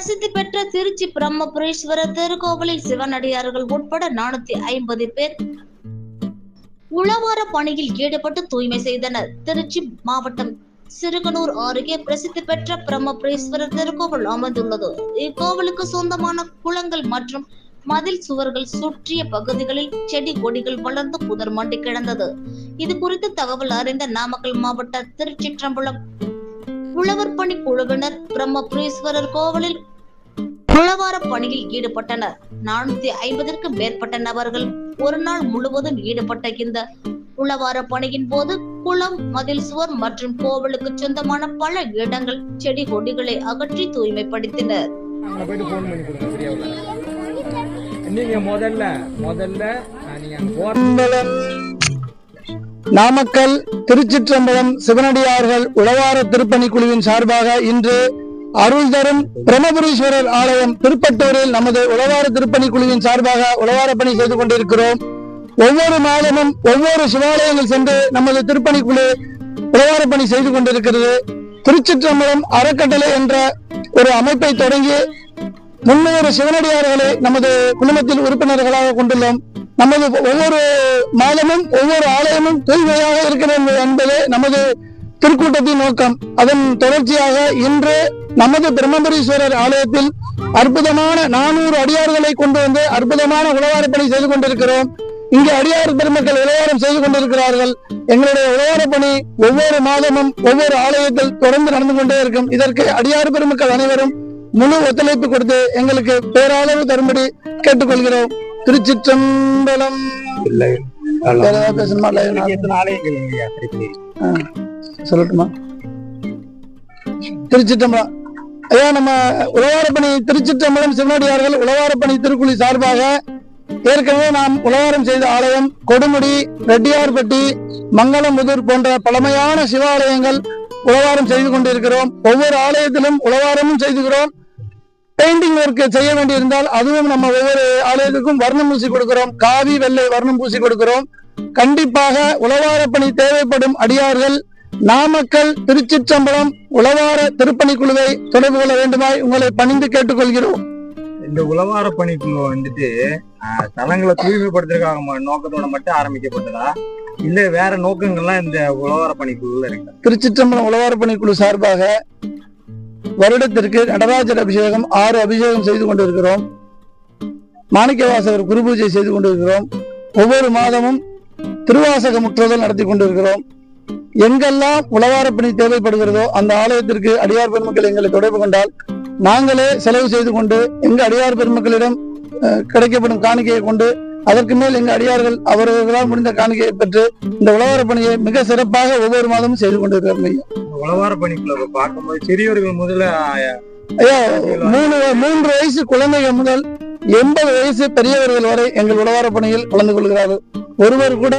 பிரசித்தி பெற்ற திருச்சி பிரம்மபுரீஸ்வரர் திருக்கோவிலில் சிவனடியார்கள் உட்பட நானூத்தி ஐம்பது பேர் உழவார பணியில் ஈடுபட்டு தூய்மை செய்தனர். திருச்சி மாவட்டம் சிறுகனூர் அருகே பிரசித்தி பெற்ற பிரம்மபுரீஸ்வரர் திருக்கோவில் அமைந்துள்ளது. இக்கோவிலுக்கு சொந்தமான குளங்கள் மற்றும் மதில் சுவர்கள் சுற்றிய பகுதிகளில் செடி கொடிகள் வளர்ந்து புதர் மண்டி கிடந்தது. இது குறித்து தகவல் அறிந்த நாமக்கல் மாவட்ட திருச்சிற்றம்பலம் உழவர் பணி குழுவினர் பிரம்மபுரீஸ்வரர் கோவிலில் உழவார பணியில் ஈடுபட்டனர். நானூத்தி ஐம்பதற்கும் மேற்பட்ட நபர்கள் ஒரு நாள் முழுவதும் ஈடுபட்ட இந்த உழவார பணியின் போது குளம் மதில் சுவர் மற்றும் கோவிலுக்கு சொந்தமான பல இடங்கள் செடி கொடிகளை அகற்றி தூய்மைப்படுத்தினர். நீங்க முதல்ல முதல்ல நாமக்கல் திருச்சிற்றம்பலம் சிவனடியார்கள் உழவார திருப்பணி குழுவின் சார்பாக இன்று அருள் தரும் பிரம்மபுரீஸ்வரர் ஆலயம் திருப்பட்டூரில் நமது உழவார திருப்பணி குழுவின் சார்பாக உழவார பணி செய்து கொண்டிருக்கிறோம். ஒவ்வொரு மாதமும் ஒவ்வொரு சிவாலயங்கள் சென்று நமது திருப்பணி குழு உழவார பணி செய்து கொண்டிருக்கிறது. திருச்சிற்றம்பலம் அறக்கட்டளை என்ற ஒரு அமைப்பை தொடங்கி முன்னூறு சிவனடியார்களை நமது குடும்பத்தில் உறுப்பினர்களாக கொண்டுள்ளோம். நமது ஒவ்வொரு மாதமும் ஒவ்வொரு ஆலயமும் தூய்மையாக இருக்கிறது என்பது நமது திருக்கூட்டத்தின் நோக்கம். அதன் தொடர்ச்சியாக இன்று நமது பிரம்மபுரீஸ்வரர் ஆலயத்தில் அற்புதமான நானூறு அடியார்களை கொண்டு வந்து அற்புதமான உழவாரப் பணி செய்து கொண்டிருக்கிறோம். இங்கு அடியார் பெருமக்கள் உழவாரம் செய்து கொண்டிருக்கிறார்கள். எங்களுடைய உழவாரப் பணி ஒவ்வொரு மாதமும் ஒவ்வொரு ஆலயத்தில் தொடர்ந்து நடந்து கொண்டே இருக்கும். இதற்கு அடியார் பெருமக்கள் அனைவரும் முழு ஒத்துழைப்பு கொடுத்து எங்களுக்கு பேரளவு தரும்படி கேட்டுக்கொள்கிறோம். திருச்சிற்றம்பலம். பேசணுமா? சொல்லட்டுமா? திருச்சிட்டம்பலம் ஐயா நம்ம உழவாரப்பணி திருச்சிட்டம்பலம் சிவனடியார்கள் உழவாரப்பணி திருக்குழி சார்பாக ஏற்கனவே நாம் உழவாரம் செய்த ஆலயம் கொடுமுடி ரெட்டியார்பட்டி மங்களமுதூர் போன்ற பழமையான சிவாலயங்கள் உழவாரம் செய்து கொண்டிருக்கிறோம். ஒவ்வொரு ஆலயத்திலும் உழவாரமும் செய்துகிறோம். பெயிண்டிங் ஒர்க் செய்ய வேண்டியிருந்தால் அதுவும் நம்ம ஒவ்வொரு ஆலயத்துக்கும் வர்ணம் பூசி கொடுக்கிறோம். காவி வெள்ளை வர்ணம் பூசி கொடுக்கிறோம். கண்டிப்பாக உழவார பணி தேவைப்படும் அடியார்கள் நாமக்கல் திருச்சிற்றம்பலம் உழவார திருப்பணி குழுவை தொடர்பு கொள்ள வேண்டுமாய் உங்களை பணிந்து கேட்டுக்கொள்கிறோம். இந்த உழவார பணிக்குள்ள வந்துட்டு தலங்களை தூய்மைப்படுத்துறதுக்காக நோக்கத்தோட மட்டும் ஆரம்பிக்கப்பட்டதா? இல்ல வேற நோக்கங்கள்லாம் இந்த உழவார பணிக்குள்ள இருக்கு? திருச்சிற்றம்பலம் உழவார பணி குழு சார்பாக வருடத்திற்கு நடராஜர் அபிஷேகம் ஆறு அபிஷேகம் செய்து கொண்டிருக்கிறோம். மாணிக்கவாசகர் குரு பூஜை செய்து கொண்டிருக்கிறோம். ஒவ்வொரு மாதமும் திருவாசக முற்றுதல் நடத்தி கொண்டிருக்கிறோம். எங்கெல்லாம் உழவார பணி தேவைப்படுகிறதோ அந்த ஆலயத்திற்கு அடியார் பெருமக்கள் எங்களை தொடர்பு கொண்டால் நாங்களே செலவு செய்து கொண்டு எங்க அடியார் பெருமக்களிடம் கிடைக்கப்படும் காணிக்கையை கொண்டு அதற்கு மேல் எங்க அடியார்கள் அவர்களால் முடிந்த காணிக்கையை பெற்று இந்த உழவார பணியை மிக சிறப்பாக ஒவ்வொரு மாதமும் செய்து. இந்த உழவார பணிக்குள்ள பார்க்கும்போது சிறியவர்கள் முதல்ல மூணு மூன்று வயசு குழந்தைகள் முதல் எண்பது வயசு பெரியவர்கள் வரை எங்கள் உழவார பணியில் கலந்து கொள்கிறார்கள் ஒருவர் கூட